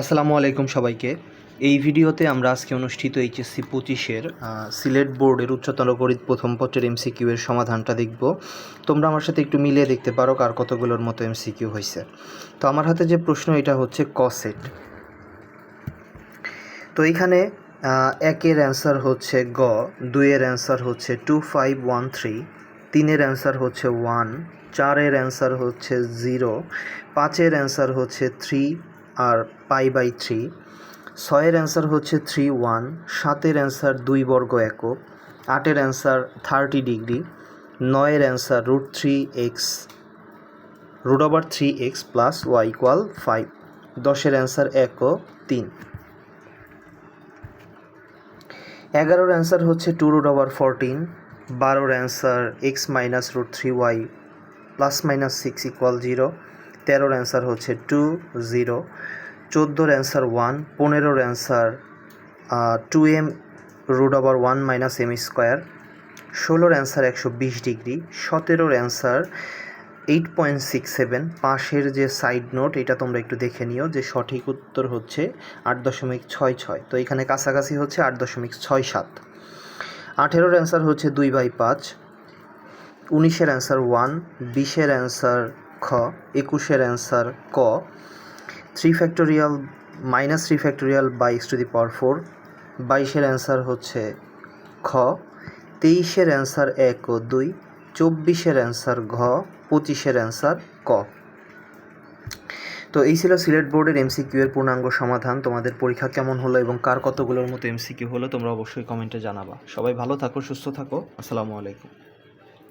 আসসালামু আলাইকুম সবাইকে। এই ভিডিওতে আমরা আজকে অনুষ্ঠিত এইচএসসি পঁচিশের সিলেট বোর্ডের উচ্চতর গণিত প্রথম পত্রের এমসিকিউ এর সমাধানটা দেখব। তোমরা আমার সাথে একটু মিলিয়ে দেখতে পারো কার কতগুলোর মতো এমসিকিউ হয়েছে। তো আমার হাতে যে প্রশ্ন, এটা হচ্ছে কসেট। তো এইখানে একের অ্যান্সার হচ্ছে গ, দুইয়ের অ্যান্সার হচ্ছে টু ফাইভ ওয়ান থ্রি তিনের অ্যান্সার হচ্ছে ওয়ান, চারের অ্যান্সার হচ্ছে জিরো, পাঁচের অ্যান্সার হচ্ছে থ্রি আর পাই বাই থ্রি। ছয়ের অ্যান্সার হচ্ছে থ্রি ওয়ান, সাতের অ্যান্সার দুই বর্গ একক, আটের অ্যান্সার থার্টি ডিগ্রি, নয়ের answer root three X, root over three X plus Y equal five, দশের অ্যান্সার এক তিন। এগারোর অ্যান্সার হচ্ছে টু রুট ওভার ফোরটিন বারোর answer X minus root three Y plus minus six equal zero তেরোর answer হচ্ছে two zero চোদ্দোর answer one পনেরোর answer two M root over one minus M square ষোলোর অ্যান্সার একশো বিশ degree, সতেরোর answer eight point six seven পাশের যে সাইড নোট এটা তোমরা একটু দেখে নিও যে সঠিক উত্তর হচ্ছে আট দশমিক ছয় ছয়। তো এখানে কাছাকাছি হচ্ছে আট দশমিক ছয় সাত। আঠেরোর অ্যান্সার হচ্ছে দুই বাই পাঁচ, উনিশের অ্যান্সার ওয়ান, বিশের অ্যান্সার খ, একুশের অ্যান্সার ক three factorial minus three factorial by two the power four বাইশের অ্যান্সার হচ্ছে খ, তেইশের অ্যান্সার এক ও দুই, চব্বিশের অ্যান্সার ঘ, পঁচিশের অ্যান্সার ক। তো এই ছিল সিলেট বোর্ডের এমসিকিউ এর পূর্ণাঙ্গ সমাধান। তোমাদের পরীক্ষা কেমন হলো এবং কার কতগুলোর মতো এমসিকিউ হলো তোমরা অবশ্যই কমেন্টে জানাবা। সবাই ভালো থাকো, সুস্থ থাকো। আসসালামু আলাইকুম।